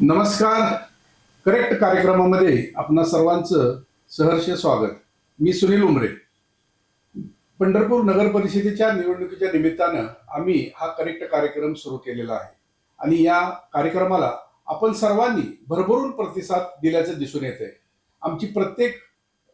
नमस्कार. करेक्ट कार्यक्रमामध्ये आपणा सर्वांचं सहर्ष स्वागत. मी सुनील उमरे. पंढरपूर नगर परिषदेच्या निवडणुकीच्या निमित्तानं आम्ही हा करेक्ट कार्यक्रम सुरू केलेला आहे. आणि या कार्यक्रमाला आपण सर्वांनी भरभरून प्रतिसाद दिल्याचं दिसून येते आमची प्रत्येक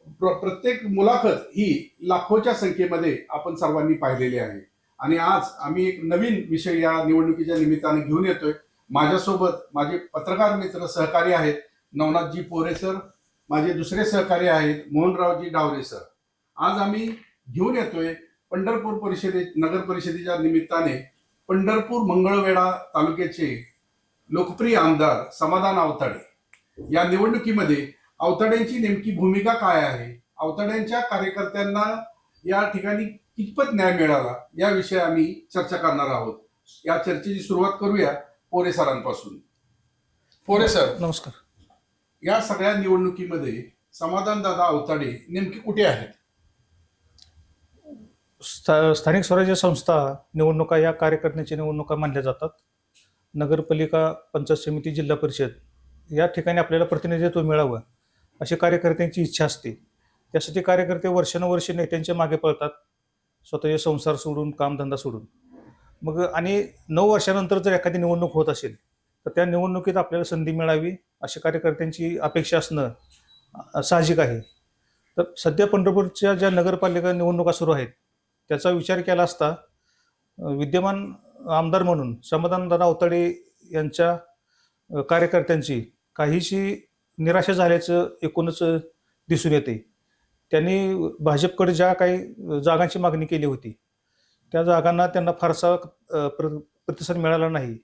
प्र- प्रत्येक मुलाखत ही लाखोच्या संख्येमध्ये आपण सर्वांनी पाहिलेली आहे. आणि आज आम्ही एक नवीन विषय या निवडणुकीच्या निमित्ताने घेऊन येतोय. माझ्यासोबत माझे पत्रकार मित्र सहकारी आहेत. नवनाथजी पोरे सर माझे दुसरे सहकारी आहेत मोहनरावजी डावरे सर. आज आम्ही घेऊन येतोय पंढरपूर परिषदे नगर परिषदेच्या निमित्ताने पंढरपूर मंगळवेढा तालुक्याचे लोकप्रिय आमदार समाधान अवताडे या निवडणुकीमध्ये आवताड्यांची नेमकी भूमिका काय आहे? आवताड्यांच्या कार्यकर्त्यांना या ठिकाणी कितपत न्याय मिळाला? याविषयी आम्ही चर्चा करणार आहोत. या चर्चेची सुरुवात करूया. पोरे सरांपासून. पोरे सर नमस्कार. या सगळ्या निवडणुकीमध्ये समाधान दादा अवताडे नेमके कुठे आहेत? स्था- स्थानिक स्वराज्य संस्था निवडणुका या कार्यकर्त्यांच्या निवडणुका मानल्या जातात. नगरपालिका पंचायत समिती जिल्हा परिषद या ठिकाणी आपल्याला प्रतिनिधित्व मिळावं अशी कार्यकर्त्यांची इच्छा असते. त्यासाठी कार्यकर्ते वर्षानुवर्षे नेत्यांच्या मागे पळतात. स्वतःचे संसार सोडून कामधंदा सोडून. मग आणि नऊ वर्षानंतर जर एखादी निवडणूक होत असेल तर त्या निवडणुकीत आपल्याला संधी मिळावी अशा कार्यकर्त्यांची अपेक्षा असणं साहजिक आहे. तर सध्या पंढरपूरच्या ज्या नगरपालिका निवडणुका सुरू आहेत त्याचा विचार केला असता विद्यमान आमदार म्हणून समाधानदादा अवताडे यांच्या कार्यकर्त्यांची काहीशी निराशा झाल्याचं एकूणच दिसून येते. त्यांनी भाजपकडे ज्या काही जागांची मागणी केली होती त्या जागांना त्यांना फारसा प्र- प्रतिसाद मिळाला नाही.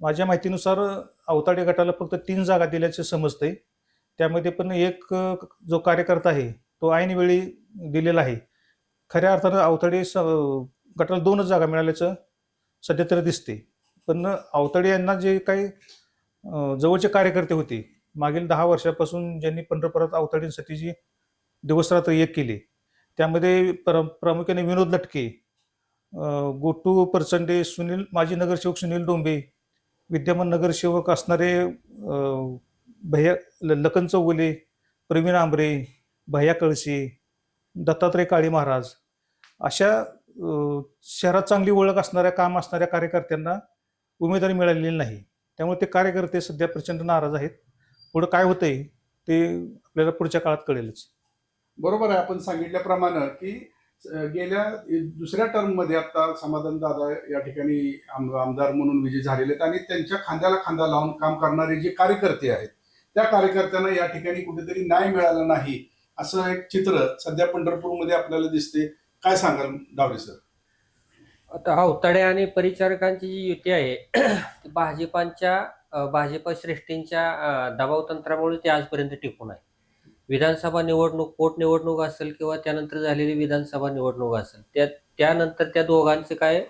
माझ्या माहितीनुसार अवताडे गटाला फक्त तीन जागा दिल्याचे समजते. त्यामध्ये पण एक जो कार्यकर्ता आहे तो ऐनवेळी दिलेला आहे. खऱ्या अर्थानं अवताडे स गटाला दोनच जागा मिळाल्याचं सध्या तरी दिसते. पण अवताडे यांना जे काही जवळचे कार्यकर्ते होते मागील दहा वर्षापासून ज्यांनी पंढरपुरात अवताडींसाठी जी दिवसरात्र एक केली त्यामध्ये प्र प्रामुख्याने विनोद लटके गोटू परचंडे सुनील माजी नगरसेवक सुनील डोंबे विद्यमान नगरसेवक असणारे भैया ल- लखन चौगुले प्रवीण आंबरे भैया कळसे दत्तात्रय काळी महाराज अशा शहरात चांगली ओळख असणाऱ्या काम असणाऱ्या कार्यकर्त्यांना उमेदवारी मिळालेली नाही. त्यामुळे ते कार्यकर्ते सध्या प्रचंड नाराज आहेत. पुढं काय होतंय ते आपल्याला पुढच्या काळात कळेलच. बरोबर आहे. आपण सांगितल्याप्रमाणे की गेल्या दुसऱ्या टर्ममध्ये आता समाधान दादा या ठिकाणी आमदार म्हणून विजय झालेले आहेत आणि त्यांच्या खांद्याला खांदा लावून काम करणारे जे कार्यकर्ते आहेत त्या कार्यकर्त्यांना या ठिकाणी कुठेतरी न्याय मिळाला नाही असं एक चित्र सध्या पंढरपूरमध्ये आपल्याला दिसते काय सांगाल डावरे सर? आता अवताडे आणि परिचारकांची जी युती आहे ती भाजपांच्या भाजप श्रेष्ठींच्या दबाव तंत्रामुळे ते आजपर्यंत टिकून आहे. विधानसभा निवडणूक पोटनिवडणूक असेल किंवा त्यानंतर झालेली विधानसभा निवडणूक असेल त्या त्यानंतर त्या दोघांचे काय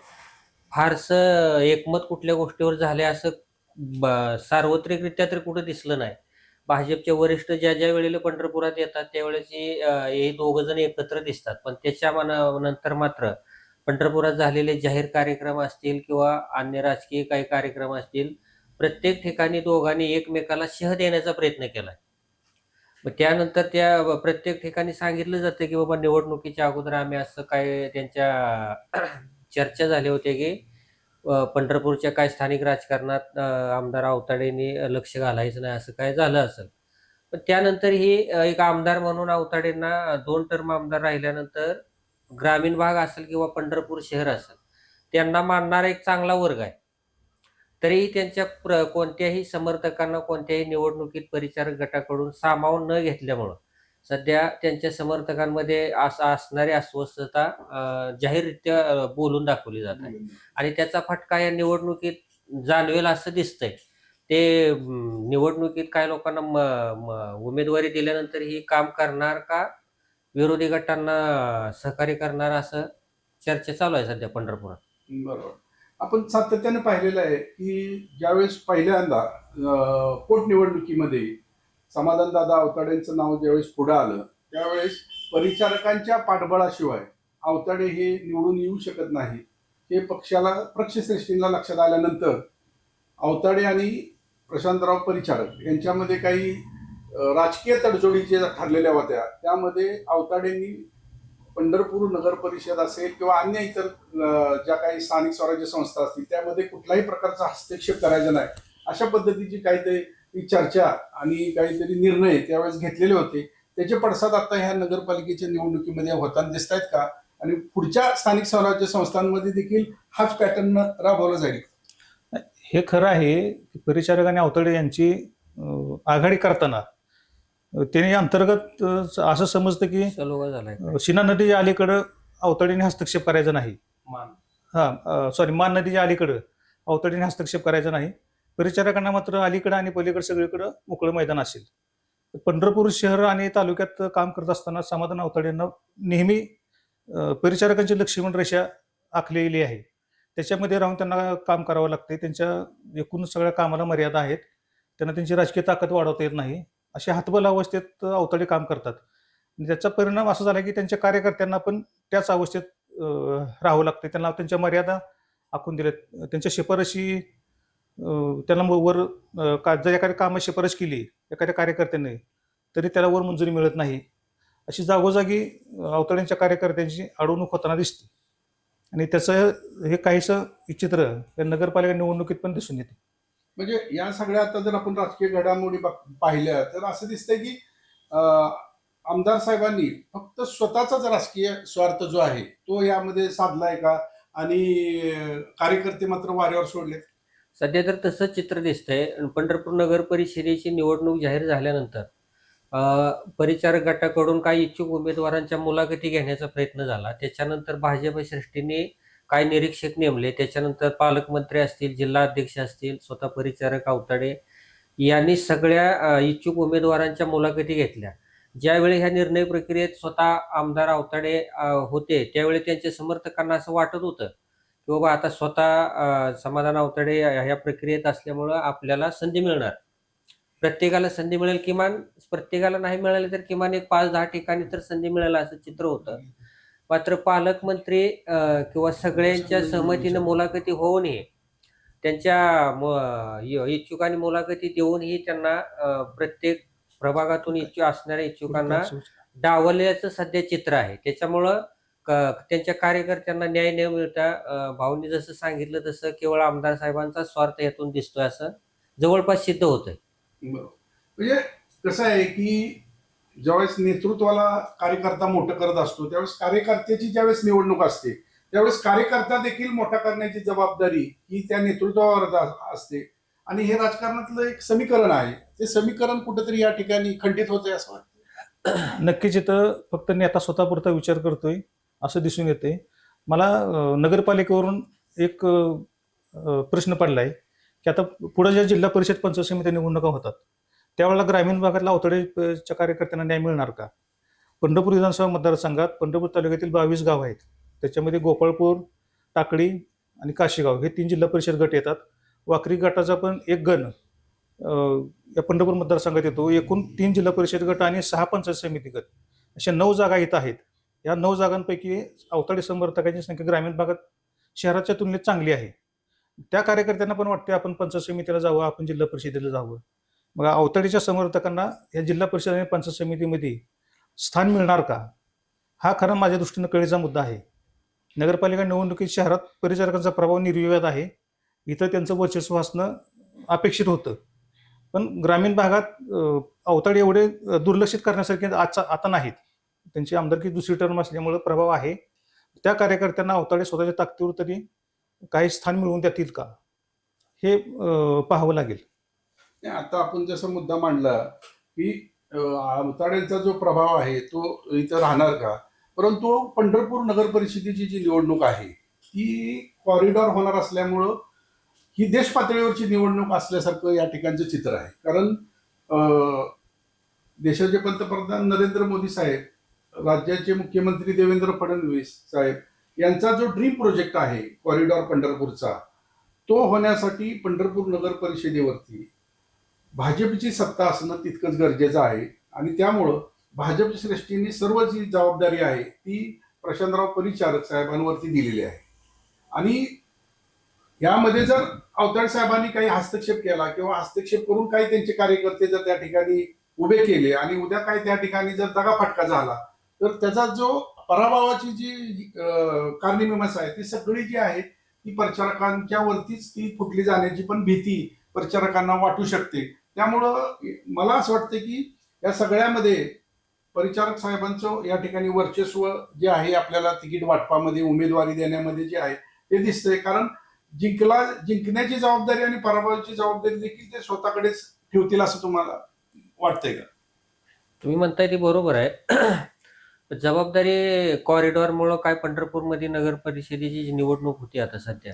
फारसं एकमत कुठल्या गोष्टीवर झाले असं ब- सार्वत्रिकरित्या तरी कुठं दिसलं नाही. भाजपचे वरिष्ठ ज्या ज्या वेळेला पंढरपुरात येतात त्यावेळेस हे अ, दोघ जण एकत्र दिसतात. पण त्याच्या मना- नंतर मात्र पंढरपुरात झालेले जाहीर कार्यक्रम असतील किंवा अन्य राजकीय काही कार्यक्रम असतील प्रत्येक ठिकाणी दोघांनी एकमेकाला शह देण्याचा प्रयत्न केलाय. मग त्यानंतर त्या प्रत्येक ठिकाणी सांगितलं जातं की बाबा निवडणुकीच्या अगोदर आम्ही असं काय त्यांच्या चर्चा झाल्या होत्या की पंढरपूरच्या काय स्थानिक राजकारणात आमदार अवताडेंनी लक्ष घालायचं नाही असं काय झालं असेल. पण त्यानंतर ही एक आमदार म्हणून अवताडेंना दोन टर्म आमदार राहिल्यानंतर ग्रामीण भाग असेल किंवा पंढरपूर शहर असेल त्यांना मानणारा एक चांगला वर्ग आहे. तरीही त्यांच्या प्र कोणत्याही समर्थकांना कोणत्याही निवडणुकीत परिचारक गटाकडून सामावून न घेतल्यामुळं सध्या त्यांच्या समर्थकांमध्ये अस असणारी अस्वस्थता जाहीररित्या बोलून दाखवली जात आहे. आणि त्याचा फटका या निवडणुकीत जाणवेल असं दिसतंय. ते निवडणुकीत काय लोकांना म- उमेदवारी दिल्यानंतर ही काम करणार का? विरोधी गटांना सहकार्य करणार असं चर्चा चालू आहे सध्या पंढरपुरात. बरोबर. आपण सातत्याने पाहिलेलं आहे की ज्यावेळेस पहिल्यांदा पोटनिवडणुकीमध्ये समाधानदादा अवताड्यांचं नाव ज्यावेळेस पुढं आलं त्यावेळेस परिचारकांच्या पाठबळाशिवाय अवताडे हे निवडून येऊ शकत नाही. हे पक्षाला पक्षश्रेष्ठींना लक्षात आल्यानंतर अवताडे आणि प्रशांतराव परिचारक यांच्यामध्ये काही राजकीय तडजोडी जे ठरलेल्या होत्या. त्यामध्ये अवताडेंनी पंढरपूर नगर परिषद असेल किंवा अन्य इतर ज्या काही स्थानिक स्वराज्य संस्था असतील त्यामध्ये कुठल्याही प्रकारचा हस्तक्षेप करायचा नाही. अशा पद्धतीची काहीतरी चर्चा आणि काहीतरी निर्णय त्यावेळेस घेतलेले होते. त्याचे पडसाद आता ह्या नगरपालिकेच्या निवडणुकीमध्ये होताना दिसत आहेत का? आणि पुढच्या स्थानिक स्वराज्य संस्थांमध्ये देखील हाच पॅटर्न राबवला जाईल हे खरं आहे की परिचारक आणि अवतडे यांची आघाडी करताना त्यांनी अंतर्गत असं समजतं की शिना नदीच्या अलीकडं अवतडीने हस्तक्षेप करायचा नाही. हा सॉरी मान नदीच्या अलीकडं अवतडीने हस्तक्षेप करायचा नाही. परिचारकांना मात्र अलीकडं आणि पलीकडं सगळीकडं मोकळं मैदान असेल. पंढरपूर शहर आणि तालुक्यात काम करत असताना समाधान अवतडेंना नेहमी परिचारकांची लक्ष्मण रेषा आखलेली आहे. त्याच्यामध्ये राहून त्यांना काम करावं लागते त्यांच्या एकूण सगळ्या कामाला मर्यादा आहेत. त्यांना त्यांची राजकीय ताकद वाढवता येत नाही. असे हातबल अवस्थेत अवतडे काम करतात. त्याचा परिणाम असा झाला की त्यांच्या कार्यकर्त्यांना पण त्याच अवस्थेत राहावं लागते त्यांना त्यांच्या मर्यादा आखून दिल्यात. त्यांच्या शिफारशी त्यांना वर का जर एखाद्या कामात शिफारस केली एखाद्या कार्यकर्त्याने तरी त्याला वर मंजुरी मिळत नाही. अशी जागोजागी अवतड्यांच्या कार्यकर्त्यांची अडवणूक होताना दिसते. आणि त्याचं हे काहीसं चित्र या नगरपालिका निवडणुकीत पण दिसून येते. म्हणजे या सगळ्या आता जर आपण राजकीय घडामोडी बघ- पाहिल्या तर असं दिसतंय की आमदार साहेबांनी फक्त स्वतःचाच राजकीय स्वार्थ जो आहे तो यामध्ये साधलाय का? आणि कार्यकर्ते मात्र वाऱ्यावर सोडले सध्या तर तसंच चित्र दिसतंय. आणि पंढरपूर नगर परिषदेची निवडणूक जाहीर झाल्यानंतर परिचारक गटाकडून काही इच्छुक उमेदवारांच्या मुलाखती घेण्याचा प्रयत्न झाला. त्याच्यानंतर भाजप श्रेष्ठीने काय निरीक्षक नेमले त्याच्यानंतर पालकमंत्री असतील जिल्हा अध्यक्ष असतील स्वतः परिचारक अवताडे यांनी सगळ्या इच्छुक उमेदवारांच्या मुलाखती घेतल्या. ज्यावेळी ह्या निर्णय प्रक्रियेत स्वतः आमदार अवताडे होते त्यावेळी त्यांच्या समर्थकांना असं वाटत होतं की बाबा आता स्वतः समाधान आवताडे ह्या प्रक्रियेत असल्यामुळं आपल्याला संधी मिळणार. प्रत्येकाला संधी मिळेल किमान प्रत्येकाला नाही मिळाली तर किमान एक पाच दहा ठिकाणी तर संधी मिळेल असं चित्र होतं. मात्र पालकमंत्री किंवा सगळ्यांच्या सहमतीनं मुलाखती होऊनही त्यांच्या म- इ- इच्छुकांनी मुलाखती देऊनही त्यांना प्रत्येक प्रभागातून इच्छुक असणाऱ्या इच्छुकांना डावलल्याचं सध्या चित्र आहे. त्याच्यामुळं त्यांच्या कार्यकर्त्यांना न्याय न मिळता भाऊंनी जसं सांगितलं तसं केवळ आमदार साहेबांचा स्वार्थ यातून दिसतोय असं जवळपास सिद्ध होतंय. म्हणजे कसं आहे की ज्यावेळेस नेतृत्वाला कार्यकर्ता मोठं करत असतो त्यावेळेस कार्यकर्त्याची ज्यावेळेस निवडणूक असते त्यावेळेस कार्यकर्ता देखील मोठा करण्याची जबाबदारी ही त्या नेतृत्वावर असते. आणि हे राजकारणातलं एक समीकरण आहे. ते समीकरण कुठेतरी या ठिकाणी खंडित होते असं वाटतं. नक्कीच इथं फक्त नेता स्वतःपुरता विचार करतोय असं दिसून येते मला नगरपालिकेवरून एक प्रश्न पडलाय की आता पुढे ज्या जिल्हा परिषद पंचायत समित्या निवडणुका होतात त्यावेळेला ग्रामीण भागातल्या अवतडेच्या कार्यकर्त्यांना न्याय मिळणार का? पंढरपूर विधानसभा मतदारसंघात पंढरपूर तालुक्यातील बावीस गाव आहेत. त्याच्यामध्ये गोपाळपूर टाकळी आणि काशीगाव हे तीन जिल्हा परिषद गट येतात. वाकरी गटाचा पण एक गण या पंढरपूर मतदारसंघात येतो. एकूण तीन जिल्हा परिषद गट आणि सहा पंचायत समिती गट. अशा नऊ जागा इथं आहेत. या नऊ जागांपैकी अवताडी समर्थकांची संख्या ग्रामीण भागात शहराच्या तुलनेत चांगली आहे. त्या कार्यकर्त्यांना पण वाटते आपण पंचायत समितीला जावं आपण जिल्हा परिषदेला जावं. मग अवताडीच्या समर्थकांना या जिल्हा परिषद आणि पंचायत समितीमध्ये स्थान मिळणार का? हा खरा माझ्या दृष्टीनं कळीचा मुद्दा आहे. नगरपालिका निवडणुकीत शहरात परिचारकांचा प्रभाव निर्विवाद आहे. इथं त्यांचं वर्चस्व असणं अपेक्षित होतं. पण ग्रामीण भागात अं, अवताडे एवढे दुर्लक्षित करण्यासारखे आजचा आता नाहीत. त्यांची आमदारकी दुसरी टर्म असल्यामुळे प्रभाव आहे. त्या कार्यकर्त्यांना अवताडे स्वतःच्या ताकदीवर तरी काही स्थान मिळवून देतील का? हे पाहावं लागेल. आता आपण जसं मुद्दा मांडला की आमताड्यांचा जो प्रभाव आहे तो इथं राहणार का? परंतु पंढरपूर नगर परिषदेची जी निवडणूक आहे ती कॉरिडॉर होणार असल्यामुळं ही देश पातळीवरची निवडणूक असल्यासारखं या ठिकाणचं चित्र आहे. कारण देशाचे पंतप्रधान नरेंद्र मोदी साहेब राज्याचे मुख्यमंत्री देवेंद्र फडणवीस साहेब यांचा जो ड्रीम प्रोजेक्ट आहे कॉरिडॉर पंढरपूरचा तो होण्यासाठी पंढरपूर नगर परिषदेवरती भाजपची सत्ता असणं तितकंच गरजेचं आहे. आणि त्यामुळं भाजप श्रेष्ठींनी सर्व जी जबाबदारी आहे ती प्रशांतराव परिचारक साहेबांवरती दिलेली आहे. आणि यामध्ये जर अवताड साहेबांनी काही हस्तक्षेप केला किंवा हस्तक्षेप करून काही त्यांचे कार्यकर्ते जर त्या ठिकाणी उभे केले आणि उद्या काही त्या ठिकाणी जर दगाफटका झाला तर त्याचा जो पराभवाची जी अं, कारणीमीमांसा आहे ती सगळी जी आहे ती प्रचारकांच्या वरतीच ती फुटली जाण्याची पण भीती प्रचारकांना वाटू शकते. त्यामुळं मला असं वाटतं की या सगळ्यामध्ये परिचारक साहेबांचं या ठिकाणी वर्चस्व जे आहे आपल्याला तिकीट वाटपामध्ये उमेदवारी देण्यामध्ये जे आहे ते दिसतंय. कारण जिंकला जिंकण्याची जबाबदारी आणि पराभवाची जबाबदारी देखील ते स्वतःकडेच ठेवतील असं तुम्हाला वाटतंय का? तुम्ही म्हणताय ते बरोबर आहे. जबाबदारी कॉरिडॉरमुळं काय पंढरपूरमध्ये नगर परिषदेची जी निवडणूक होती आता सध्या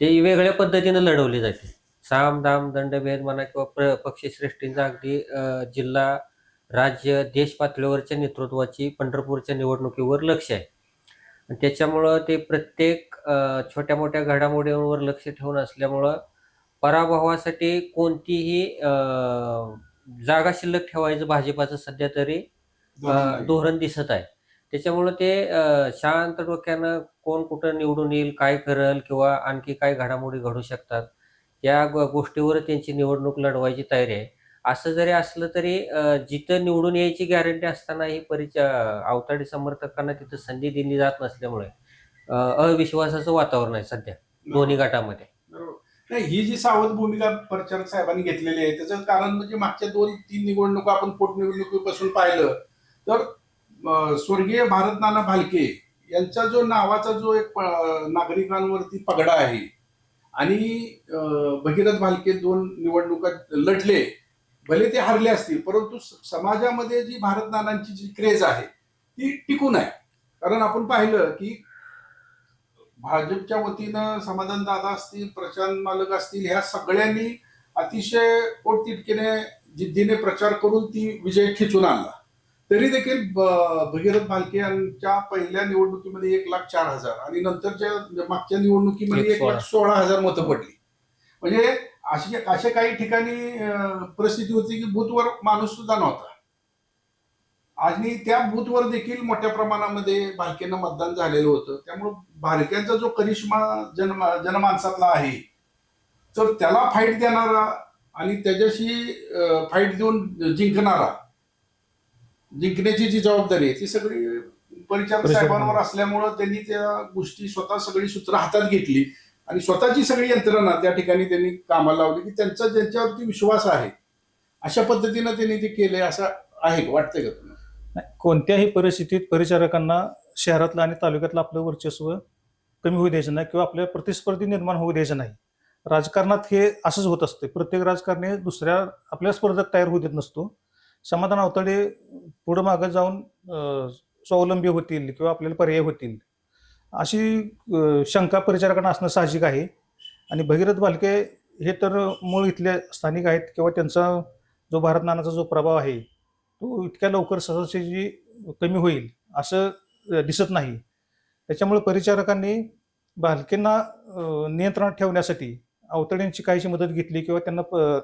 ते वेगळ्या पद्धतीनं लढवली जाते. साम दाम दंडभेद म्हणा किंवा प्र पक्षश्रेष्ठींचा अगदी जिल्हा राज्य देश पातळीवरच्या नेतृत्वाची पंढरपूरच्या निवडणुकीवर लक्ष आहे. आणि त्याच्यामुळं ते प्रत्येक छोट्या मोठ्या घडामोडींवर लक्ष ठेवून असल्यामुळं पराभवासाठी कोणतीही जागा शिल्लक ठेवायचं भाजपाचं सध्या तरी धोरण दिसत आहे. त्याच्यामुळं ते शांत डोक्यानं कोण कुठं निवडून येईल काय करल किंवा आणखी काय घडामोडी घडू शकतात या गोष्टीवर त्यांची निवडणूक लढवायची तयारी आहे. असं जरी असलं तरी जिथं निवडून यायची गॅरंटी असतानाही परिचा अवताडी समर्थकांना तिथं संधी दिली जात नसल्यामुळे अविश्वासाचं वातावरण आहे सध्या दोन्ही गटामध्ये. नाही ही जी सावध भूमिका प्रचारक साहेबांनी घेतलेली आहे त्याचं कारण म्हणजे मागच्या दोन तीन निवडणुका आपण पोटनिवडणुकीपासून पाहिलं. तर स्वर्गीय भारत नाना भालके यांचा जो नावाचा जो एक नागरिकांवरती पगडा आहे आणि भगीरथ भालके दोन निवडणुका लढले भले ते हरले असतील परंतु स- समाजामध्ये जी भारत नानांची जी क्रेज आहे ती टिकून आहे. कारण आपण पाहिलं की भाजपच्या वतीनं समाधान दादा असतील प्रशांत मालक असतील ह्या सगळ्यांनी अतिशय पोटतिटकीने जिद्दीने प्रचार करून ती विजय खिचून आणला. तरी देखील भगीरथ भालके यांच्या पहिल्या निवडणुकीमध्ये एक लाख चार हजार आणि नंतरच्या मागच्या निवडणुकीमध्ये एक लाख सोळा हजार मतं पडली. म्हणजे अशी अशा काही ठिकाणी परिस्थिती होती की बूथवर माणूस सुद्धा नव्हता. आणि त्या बूथवर देखील मोठ्या प्रमाणामध्ये भालकेनं मतदान झालेलं होतं. त्यामुळं भालक्यांचा जो करिश्मा जन जनमानसातला आहे तर त्याला फाईट देणारा आणि त्याच्याशी फाईट देऊन जिंकणारा जिंकण्याची जी जबाबदारी आहे ती सगळी परिचारक साहेबांवर असल्यामुळं त्यांनी त्या गोष्टी स्वतः सगळी सूत्र हातात घेतली. आणि स्वतःची सगळी यंत्रणा त्या ठिकाणी त्यांनी कामाला लावली की त्यांचा ज्यांच्यावरती विश्वास आहे अशा पद्धतीनं त्यांनी ते केलंय असं आहे वाटतंय का तुम्हाला? कोणत्याही परिस्थितीत परिचारकांना शहरातलं आणि तालुक्यातलं आपलं वर्चस्व कमी होऊ द्यायचं नाही किंवा आपल्या प्रतिस्पर्धी निर्माण होऊ द्यायचं नाही. राजकारणात हे असंच होत असते प्रत्येक राजकारणी दुसऱ्या आपल्या स्पर्धक तयार होऊ देत नसतो. समाधान अवतडे पुढं मागं जाऊन स्वावलंबी होतील किंवा आपल्याला पर्याय होतील अशी शंका परिचारकांना असणं साहजिक आहे. आणि भगीरथ भालके हे तर मूळ इथले स्थानिक आहेत किंवा त्यांचा जो भारत नानाचा जो प्रभाव आहे तो इतक्या लवकर सहजतेची कमी होईल असं दिसत नाही. त्याच्यामुळे परिचारकांनी भालकेंना नियंत्रणात ठेवण्यासाठी अवतड्यांची काहीशी मदत घेतली किंवा त्यांना प-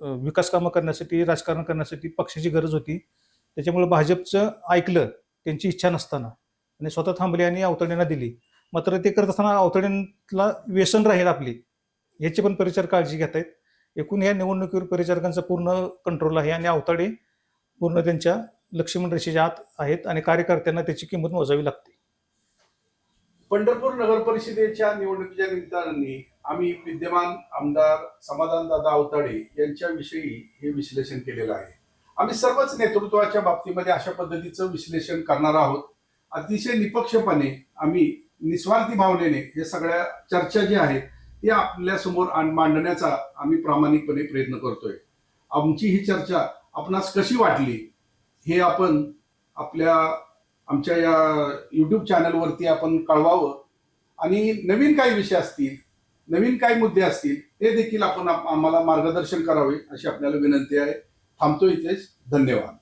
विकास कामं करण्यासाठी राजकारण करण्यासाठी पक्षाची गरज होती. त्याच्यामुळे भाजपचं ऐकलं त्यांची इच्छा नसताना. आणि स्वतः थांबले आणि अवतड्यांना दिली. मात्र ते करत असताना अवतड्यांना व्यसन राहील आपली. याची पण परिचार काळजी घेत आहेत. एकूण या निवडणुकीवर परिचारकांचा पूर्ण कंट्रोल आहे आणि अवताडे पूर्ण त्यांच्या लक्ष्मण रेषेच्या आत आहेत आणि कार्यकर्त्यांना त्याची किंमत मोजावी लागते. पंढरपूर नगर परिषदेच्या निवडणुकीच्या निमित्ताने आम्ही विद्यमान आमदार समाधानदादा अवताडे यांच्याविषयी हे विश्लेषण केलेलं आहे. आम्ही सर्वच नेतृत्वाच्या बाबतीमध्ये अशा पद्धतीचं विश्लेषण करणार आहोत. अतिशय निपक्षपणे आम्ही निस्वार्थी भावनेने हे सगळ्या चर्चा जी आहेत ती आपल्यासमोर आण- मांडण्याचा आम्ही प्रामाणिकपणे प्रयत्न करतोय. आमची ही चर्चा आपणास कशी वाटली हे आपण आपल्या आमच्या या यूट्यूब चॅनलवरती आपण कळवावं. आणि नवीन काही विषय असतील नवीन काही मुद्दे असतील ते देखील आपण आम्हाला मार्गदर्शन करावे अशी आपल्याला विनंती आहे. थांबतो इथेच. धन्यवाद.